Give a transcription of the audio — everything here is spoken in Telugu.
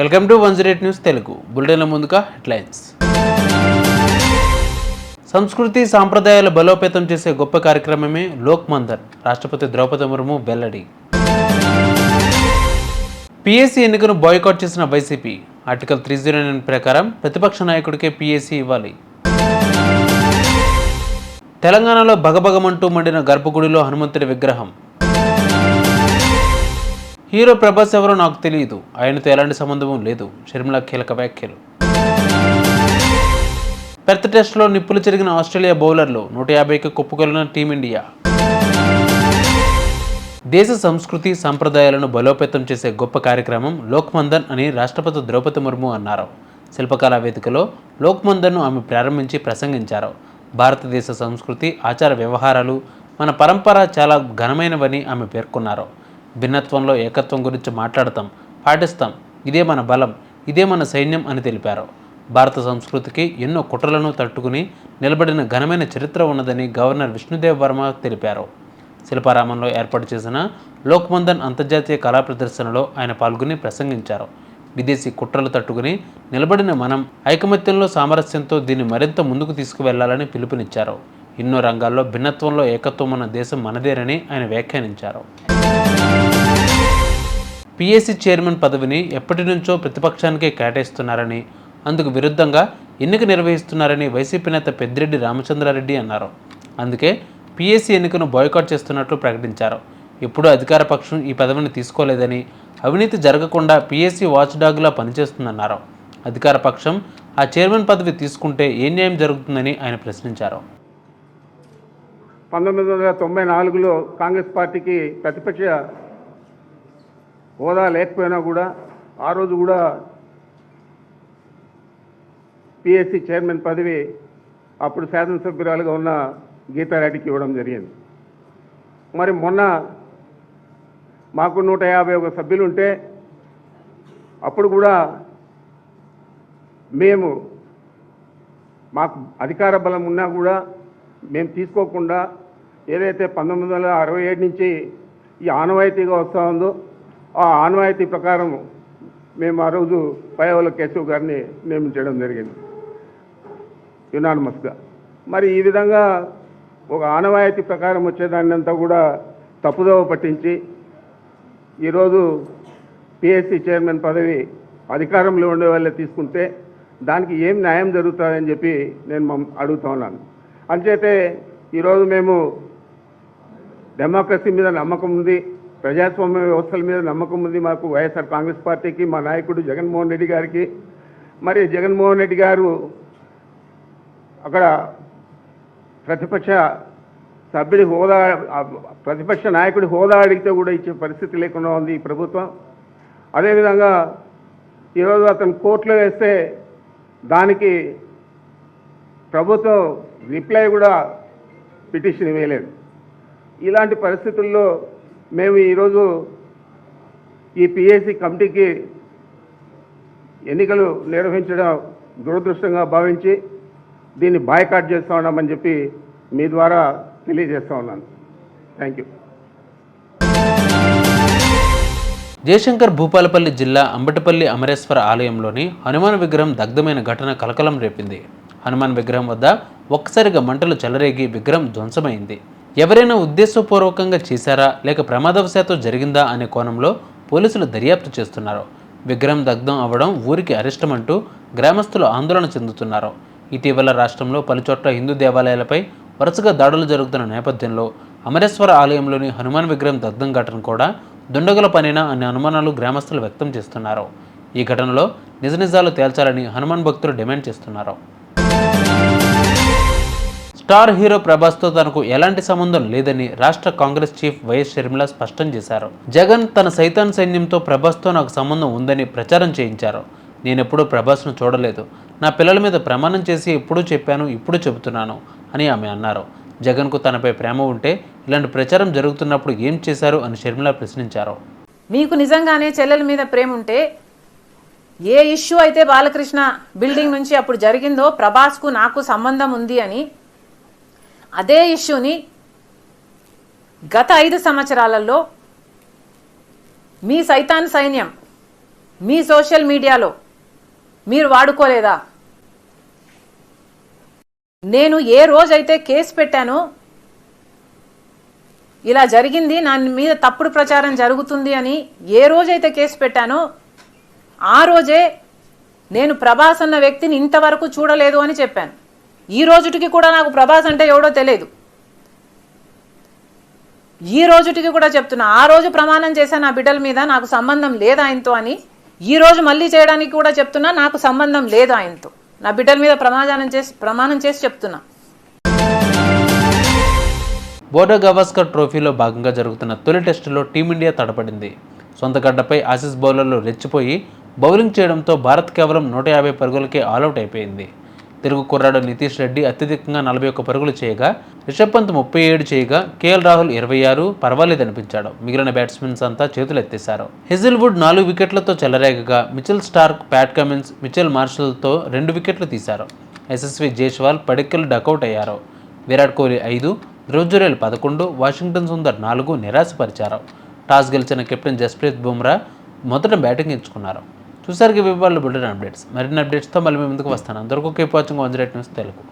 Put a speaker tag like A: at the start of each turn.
A: Welcome to one zero eight news Telugu. బులెటిన్ల ముందుగా హెడ్లైన్స్. సంస్కృతి సాంప్రదాయాలు బలోపేతం చేసే గొప్ప కార్యక్రమమే లోక్ మందర్ రాష్ట్రపతి ద్రౌపది ముర్ము వెల్లడి. పిఎస్సి ఎన్నికను బాయ్కాట్ చేసిన YCP article three zero nine ప్రకారం ప్రతిపక్ష నాయకుడికే పిఎస్సి ఇవ్వాలి. తెలంగాణలో భగభగమంటూ మండిన గర్భగుడిలో హనుమంతుడి విగ్రహం హీరో ప్రభాస్ ఎవరో నాకు తెలియదు. ఆయనతో ఎలాంటి సంబంధం లేదు. షర్మిల కీలక వ్యాఖ్యలు. పెర్త్ టెస్ట్లో నిప్పులు చెరిగిన ఆస్ట్రేలియా బౌలర్లు నూట యాభైకి కుప్పకొలిన టీమిండియా. దేశ సంస్కృతి సంప్రదాయాలను బలోపేతం చేసే గొప్ప కార్యక్రమం లోక్మందన్ అని రాష్ట్రపతి ద్రౌపది ముర్ము అన్నారు. శిల్పకళా వేదికలో లోక్మందన్ను ఆమె ప్రారంభించి ప్రసంగించారు. భారతదేశ సంస్కృతి ఆచార వ్యవహారాలు మన పరంపర చాలా ఘనమైనవని ఆమె పేర్కొన్నారు. భిన్నత్వంలో ఏకత్వం గురించి మాట్లాడతాం పాటిస్తాం. ఇదే మన బలం ఇదే మన సైన్యం అని తెలిపారు. భారత సంస్కృతికి ఎన్నో కుట్రలను తట్టుకుని నిలబడిన ఘనమైన చరిత్ర ఉన్నదని గవర్నర్ విష్ణుదేవ్ వర్మ తెలిపారు. శిల్పారామంలో ఏర్పాటు చేసిన లోక్మందన్ అంతర్జాతీయ కళా ప్రదర్శనలో ఆయన పాల్గొని ప్రసంగించారు. విదేశీ కుట్రలు తట్టుకుని నిలబడిన మనం ఐకమత్యంలో సామరస్యంతో దీన్ని మరింత ముందుకు తీసుకువెళ్ళాలని పిలుపునిచ్చారు. ఎన్నో రంగాల్లో భిన్నత్వంలో ఏకత్వం ఉన్న దేశం మనదేనని ఆయన వ్యాఖ్యానించారు. పిఎస్సి చైర్మన్ పదవిని ఎప్పటి నుంచో ప్రతిపక్షానికే కేటాయిస్తున్నారని అందుకు విరుద్ధంగా ఎన్నిక నిర్వహిస్తున్నారని వైసీపీ నేత పెద్దిరెడ్డి రామచంద్రారెడ్డి అన్నారు. అందుకే పిఎస్సి ఎన్నికను బాయ్కాట్ చేస్తున్నట్లు ప్రకటించారు. ఎప్పుడూ అధికార పక్షం ఈ పదవిని తీసుకోలేదని అవినీతి జరగకుండా పిఎస్సి వాచ్ డాగ్లా పనిచేస్తుందన్నారు. అధికార పక్షం ఆ చైర్మన్ పదవి తీసుకుంటే ఏ న్యాయం జరుగుతుందని ఆయన ప్రశ్నించారు.
B: పంతొమ్మిది వందల తొంభై నాలుగులో కాంగ్రెస్ పార్టీకి ప్రతిపక్ష హోదా లేకపోయినా కూడా ఆ రోజు కూడా పిఎస్సి చైర్మన్ పదవి అప్పుడు శాసనసభ్యురాలుగా ఉన్న గీతారెడ్డికి ఇవ్వడం జరిగింది. మరి మొన్న మాకు నూట యాభై ఒక సభ్యులు ఉంటే అప్పుడు కూడా మేము మాకు అధికార బలం ఉన్నా కూడా మేము తీసుకోకుండా ఏదైతే పంతొమ్మిది వందల అరవై ఏడు నుంచి ఈ ఆనవాయితీగా వస్తూ ఉందో ఆ ఆనవాయితీ ప్రకారం మేము ఆ రోజు పైవల కేశవ్ గారిని నియమించడం జరిగింది. యునానమస్గా మరి ఈ విధంగా ఒక ఆనవాయితీ ప్రకారం వచ్చేదాన్ని అంతా కూడా తప్పుదోవ పట్టించి ఈరోజు పిఎస్సి చైర్మన్ పదవి అధికారంలో ఉండే వాళ్ళే తీసుకుంటే దానికి ఏం న్యాయం జరుగుతుందని చెప్పి నేను అడుగుతా ఉన్నాను. అంచేతే ఈరోజు మేము డెమోక్రసీ మీద నమ్మకం ఉంది. ప్రజాస్వామ్య వ్యవస్థల మీద నమ్మకం ఉంది మాకు. వైఎస్ఆర్ కాంగ్రెస్ పార్టీకి మా నాయకుడు జగన్మోహన్ రెడ్డి గారికి. మరి జగన్మోహన్ రెడ్డి గారు అక్కడ ప్రతిపక్ష సభ్యుడి హోదా ప్రతిపక్ష నాయకుడి హోదా అడిగితే కూడా ఇచ్చే పరిస్థితి లేకుండా ఉంది ఈ ప్రభుత్వం. అదేవిధంగా ఈరోజు అతను కోర్టులో వేస్తే దానికి ప్రభుత్వం రిప్లై కూడా పిటిషన్ ఇవ్వలేదు ఇలాంటి పరిస్థితుల్లో మేము ఈరోజు ఈ పిఎస్సి కమిటీకి ఎన్నికలు నిర్వహించడం దురదృష్టంగా భావించి దీన్ని బాయ్కాట్ చేస్తూ ఉన్నామని చెప్పి మీ ద్వారా తెలియజేస్తూ ఉన్నాను. థ్యాంక్ యూ
A: జయశంకర్ భూపాలపల్లి జిల్లా అంబటిపల్లి అమరేశ్వర ఆలయంలోని హనుమాన్ విగ్రహం దగ్ధమైన ఘటన కలకలం రేపింది. హనుమాన్ విగ్రహం వద్ద ఒక్కసారిగా మంటలు చెలరేగి విగ్రహం ధ్వంసమైంది. ఎవరైనా ఉద్దేశపూర్వకంగా చేశారా లేక ప్రమాదవశాత్తు జరిగిందా అనే కోణంలో పోలీసులు దర్యాప్తు చేస్తున్నారు. విగ్రహం దగ్ధం అవ్వడం ఊరికి అరిష్టమంటూ గ్రామస్తులు ఆందోళన చెందుతున్నారు. ఇటీవల రాష్ట్రంలో పలుచోట్ల హిందూ దేవాలయాలపై వరుసగా దాడులు జరుగుతున్న నేపథ్యంలో అమరేశ్వర ఆలయంలోని హనుమాన్ విగ్రహం దగ్ధం ఘటన కూడా దుండగుల పనేనా అనే అనుమానాలు గ్రామస్తులు వ్యక్తం చేస్తున్నారు. ఈ ఘటనలో నిజ నిజాలు తేల్చాలని హనుమాన్ భక్తులు డిమాండ్ చేస్తున్నారు. స్టార్ హీరో ప్రభాస్తో తనకు ఎలాంటి సంబంధం లేదని రాష్ట్ర కాంగ్రెస్ చీఫ్ వైఎస్ షర్మిల స్పష్టం చేశారు. జగన్ తన సైతాన్ సైన్యంతో ప్రభాస్తో నాకు సంబంధం ఉందని ప్రచారం చేయించారు. నేనెప్పుడూ ప్రభాస్ను చూడలేదు. నా పిల్లల మీద ప్రమాణం చేసి ఎప్పుడూ చెప్పాను ఇప్పుడు చెబుతున్నాను అని ఆమె అన్నారు. జగన్కు తనపై ప్రేమ ఉంటే ఇలాంటి ప్రచారం జరుగుతున్నప్పుడు ఏం చేశారు అని షర్మిల ప్రశ్నించారు.
C: మీకు నిజంగానే చెల్లెల మీద ప్రేమ ఉంటే ఏ ఇష్యూ అయితే బాలకృష్ణ బిల్డింగ్ నుంచి అప్పుడు జరిగిందో ప్రభాస్కు నాకు సంబంధం ఉంది అని అదే ఇష్యూని గత ఐదు సంవత్సరాలలో మీ సైతాన్ సైన్యం మీ సోషల్ మీడియాలో మీరు వాడుకోలేదా? నేను ఏ రోజైతే కేసు పెట్టానో ఇలా జరిగింది నా మీద తప్పుడు ప్రచారం జరుగుతుంది అని ఏ రోజైతే కేసు పెట్టానో ఆ రోజే నేను ప్రభాస్ అన్న వ్యక్తిని ఇంతవరకు చూడలేదు అని చెప్పాను. ఈ రోజుటికి కూడా నాకు ప్రభాస్ అంటే ఎవడో తెలియదు. ఈ రోజుటికి కూడా చెప్తున్నా ఆ రోజు ప్రమాణం చేశాను నా బిడ్డల మీద నాకు సంబంధం లేదు ఆయనతో అని ఈ రోజు మళ్ళీ చేయడానికి కూడా చెప్తున్నా నాకు సంబంధం లేదు ఆయనతో. నా బిడ్డల మీద ప్రమాణం చేసి ప్రమాణం చేసి చెప్తున్నా.
A: బోర్డో గవాస్కర్ ట్రోఫీలో భాగంగా జరుగుతున్న తొలి టెస్టులో టీమిండియా తడపడింది. సొంత గడ్డపై ఆసీస్ బౌలర్లు రెచ్చిపోయి బౌలింగ్ చేయడంతో భారత్ కేవలం నూట యాభై పరుగులకే ఆల్అవుట్ అయిపోయింది. తెలుగు కుర్రాడు నితీష్ రెడ్డి అత్యధికంగా నలభై ఒక్క పరుగులు చేయగా రిషబ్ పంత్ ముప్పై ఏడు చేయగా కేఎల్ రాహుల్ ఇరవై ఆరు పర్వాలేదనిపించాడు. మిగిలిన బ్యాట్స్మెన్స్ అంతా చేతులెత్తేశారు. హెజిల్వుడ్ నాలుగు వికెట్లతో చెలరేగగా Mitchell Starc Pat Cummins Mitchell మార్షల్తో రెండు వికెట్లు తీశారు. యశస్వి జైస్వాల్ పడిక్కలు డకౌట్ అయ్యారు. విరాట్ కోహ్లీ ఐదు ధ్రువజురేల్ పదకొండు వాషింగ్టన్ సుందర్ నాలుగు నిరాశపరిచారు. టాస్ గెలిచిన కెప్టెన్ జస్ప్రీత్ బుమ్రా మొదట బ్యాటింగ్ ఎంచుకున్నారు. చూసారు వాళ్ళు బుల్టెన్ అప్డేట్స్. మరిన్ని అప్డేట్స్తో మళ్ళీ మీ ముందుకు వస్తాను. అందరికీ keep watching one news Telugu